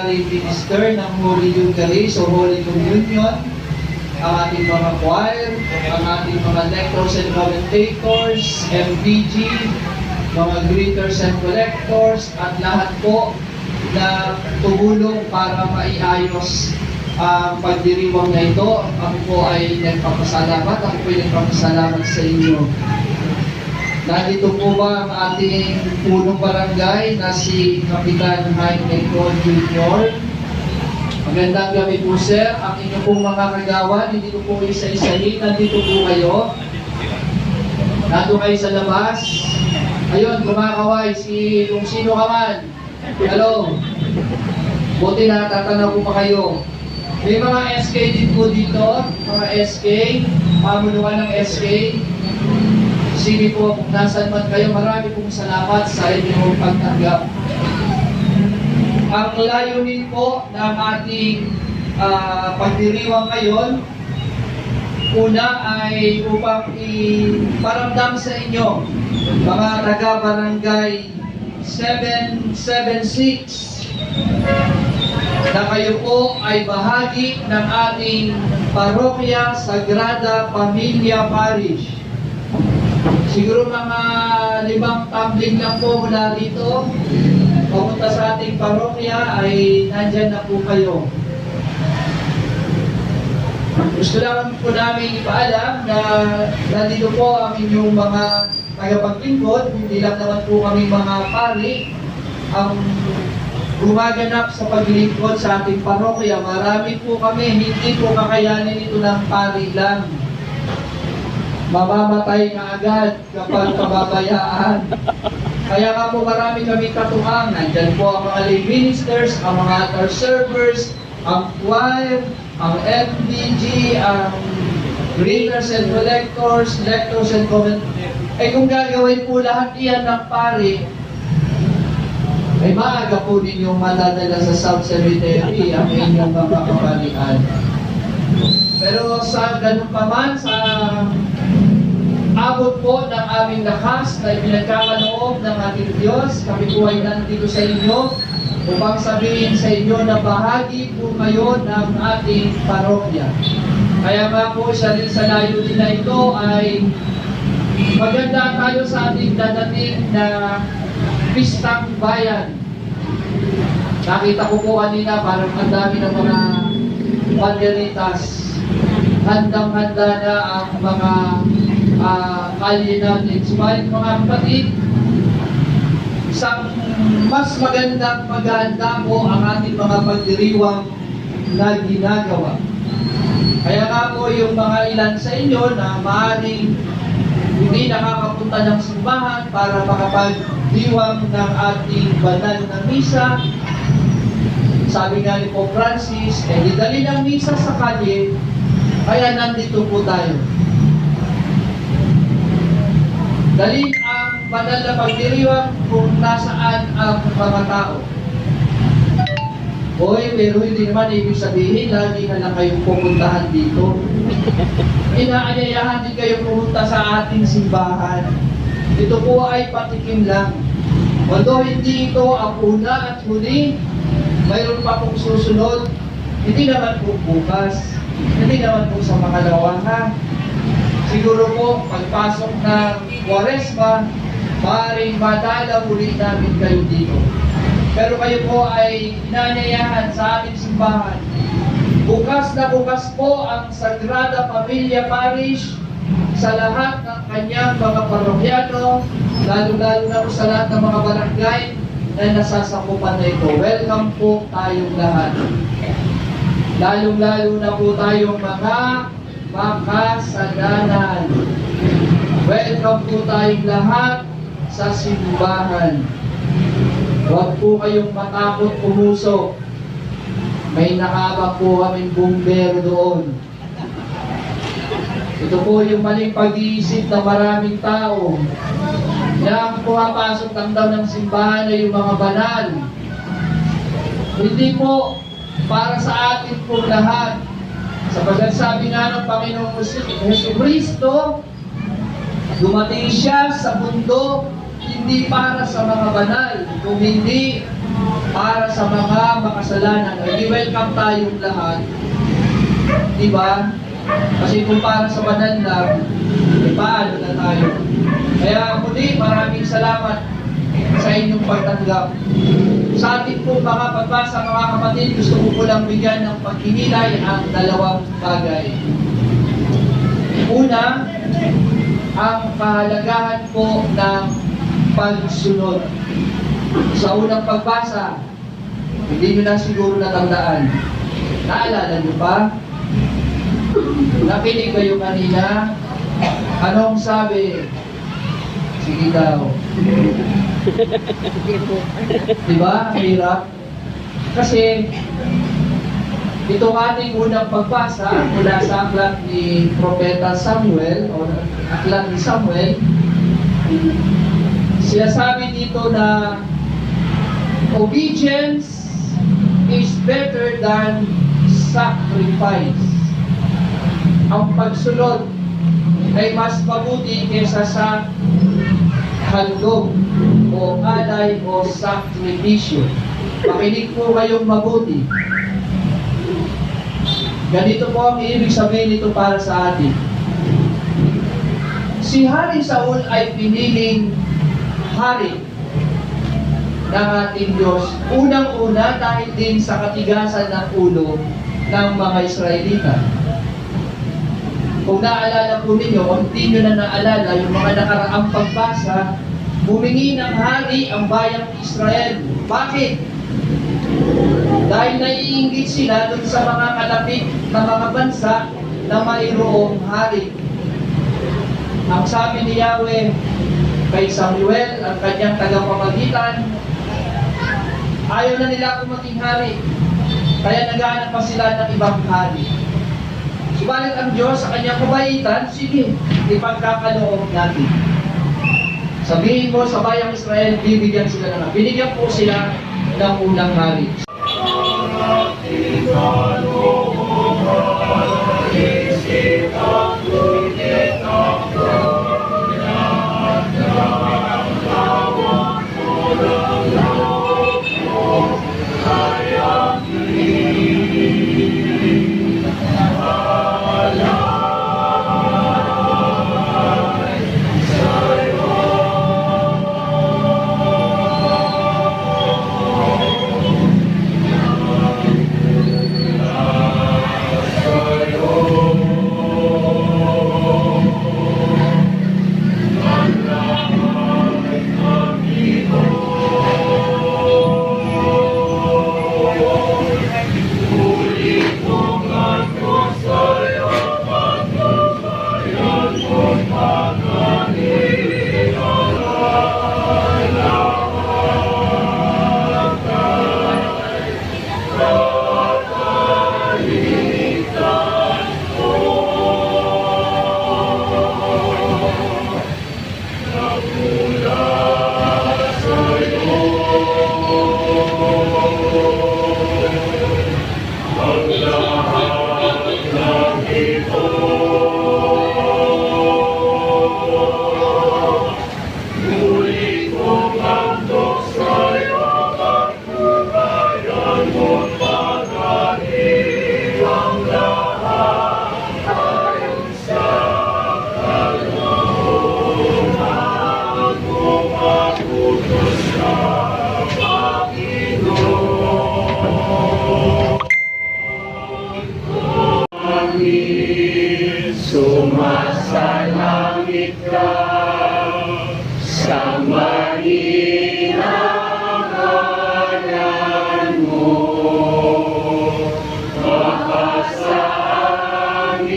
ordinary minister ng Holy Eucharist o Holy Communion, ang ating mga choir, ang ating mga lectors and commentators, MPG, mga greeters and collectors, at lahat po na tumulong para maiayos ang pagdiriwang na ito. Ako po ay nagpapasalamat. Ako po ay nagpapasalamat sa inyo. Nandito po ba ang ating punong barangay na si Kapitan Jaime Con Jr. Magandang gabi po sir. Ang inyo pong mga kagawan, hindi ko po isa-isahin. Nandito po kayo. Nandito kayo sa labas. Ayun, kumakaway si kung sino ka man. Hello. Buti na tatanaw ko pa kayo. May mga SK din po dito, mga SK, pamunuan ng SK. Sige po, kung nasan man kayo, marami pong salamat sa inyong pagtanggap. Ang layunin po ng ating ah, pagdiriwang ngayon, una ay upang iparamdam sa inyo, mga taga-barangay 776, na kayo po ay bahagi ng ating parokya Sagrada Familia Parish. Siguro mga limang tumbling lang po mula rito. Papunta sa ating parokya ay nandyan na po kayo. Gusto lang po namin ipaalam na nandito po ang inyong mga tagapaglingkod, hindi lang naman po kami mga pari ang gumaganap sa paglingkod sa ating parokya. Marami po kami, hindi po kakayanin ito ng pari lang. Mamamatay na agad kapag kababayaan. Kaya nga po marami kami katuhang. Nandyan po ang mga lay ministers, ang mga altar servers, ang choir, ang FBG, ang readers and collectors, lectors and comment. Eh kung gagawin po lahat iyan ng pari, ay maaga po ninyong madadala sa South Cemetery ang inyong mga kapalian. Pero sa ganun pa man, sa abot po ng aming lakas na pinagkakaloob ng ating Diyos, kami po ay nandito sa inyo upang sabihin sa inyo na bahagi po kayo ng ating parokya. Kaya nga po siya rin sa layunin na ito ay maganda tayo sa ating dadating na pistang bayan. Nakita ko po kanina parang ang dami ng mga banderitas. Handang-handa na ang mga uh, kalye natin. Subalit mga kapatid, isang mas magandang paghahanda po ang ating mga pagdiriwang na ginagawa. Kaya nga po yung mga ilan sa inyo na maaaring hindi nakakapunta ng simbahan para makapagdiwang ng ating banal na misa. Sabi nga ni Pope Francis, eh di dali ng misa sa kalye, kaya nandito po tayo. Dalhin ang banal na pagdiriwang kung nasaan ang mga tao. Hoy, pero hindi naman ibig sabihin lagi na lang kayong pupuntahan dito. Inaanyayahan din kayong pumunta sa ating simbahan. Ito po ay patikim lang. Although hindi ito ang una at huli, mayroon pa pong susunod. Hindi naman po bukas. Hindi naman po sa makalawa ha. Siguro po, pagpasok ng Quaresma, maaaring madala muli namin kayo dito. Pero kayo po ay inanyayahan sa ating simbahan. Bukas na bukas po ang Sagrada Familia Parish sa lahat ng kanyang mga parokyano, lalo-lalo na sa lahat ng mga barangay na nasasakupan na ito. Welcome po tayong lahat. Lalong-lalo na po tayong mga makasaganan. Welcome po tayong lahat sa simbahan. Huwag po kayong matakot pumusok. May nakaba po kaming bumbero doon. Ito po yung maling pag-iisip ng maraming tao. Na ang pumapasok ng daw ng simbahan ay yung mga banal. Hindi po para sa atin po lahat. Sapagkat sabi nga ng Panginoong Hesus Kristo, dumating siya sa mundo hindi para sa mga banal, kung hindi para sa mga makasalanan. Hindi welcome tayong lahat. Di ba? Kasi kung para sa banal lang, eh, paano na tayo? Kaya muli, maraming salamat sa inyong pagtanggap. Sa ating po mga pagbasa mga kapatid, gusto ko po lang bigyan ng paghinilay ang dalawang bagay. Una, ang kahalagahan po ng pagsunod. Sa unang pagbasa, hindi nyo na siguro natandaan. Naalala nyo ba? Nakinig kayo kanina? Anong sabi? Sige daw. Di ba? Hirap. Kasi itong ating unang pagbasa mula sa aklat ni Propeta Samuel o aklat ni Samuel, sinasabi dito na obedience is better than sacrifice. Ang pagsunod ay mas mabuti kaysa sa handog o alay o sakripisyo. Makinig po kayong mabuti. Ganito po ang ibig sabihin nito para sa atin. Si Hari Saul ay piniling hari ng ating Diyos. Unang-una dahil din sa katigasan ng ulo ng mga Israelita. Kung naalala po ninyo, kung hindi nyo na naalala, yung mga nakaraang pagbasa, humingi ng hari ang bayang Israel. Bakit? Dahil naiinggit sila dun sa mga kalapit na mga bansa na mayroong hari. Ang sabi ni Yahweh kay Samuel, ang kanyang tagapamagitan, ayaw na nila akong maging hari. Kaya naghahanap pa sila ng ibang hari. Subalit ang Diyos sa kanyang kabaitan, sige, ipagkakaloob natin. Sabihin mo sa bayang Israel, bibigyan sila ng Binigyan po sila ng unang hari.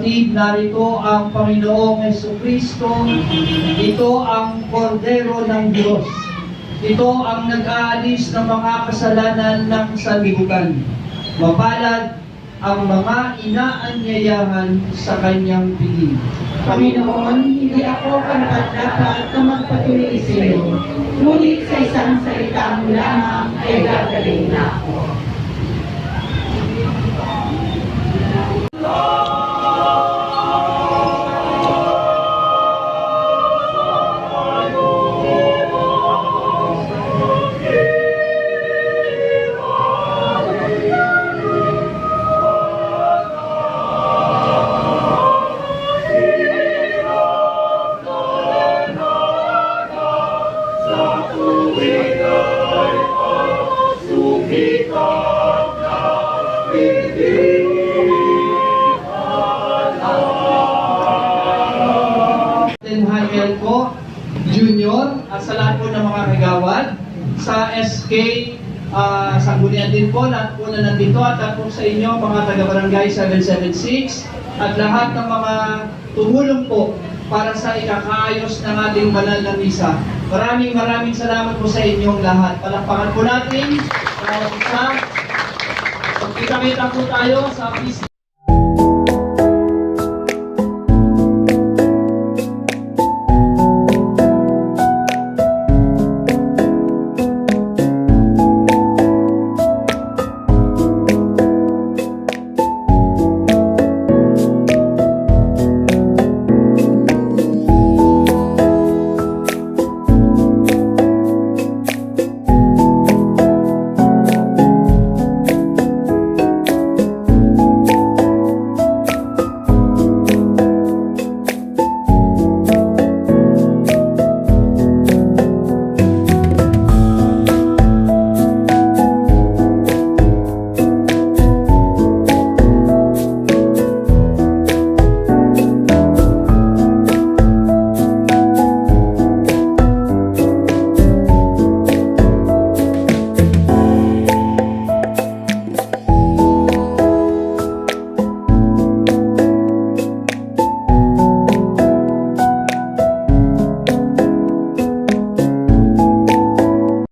kapatid, narito ang Panginoong Kristo. Ito ang kordero ng Diyos. Ito ang nag-aalis ng mga kasalanan ng sanlibutan. Mapalad ang mga inaanyayahan sa kanyang piling. Panginoon, hindi ako karapat-dapat na magpatuloy sa iyo. Ngunit sa isang salita mo lamang ay gagaling na ako. Then Hamiel po, Junior, at sa lahat po ng mga kagawad, sa SK, uh, Sanggunian din po, lahat po na nandito, at lahat po sa inyo, mga taga-barangay 776, at lahat ng mga tumulong po para sa ikakaayos ng ating banal na misa. Maraming maraming salamat po sa inyong lahat. Palakpakan po natin. Uh, isa, Magkita-kita po tayo sa peace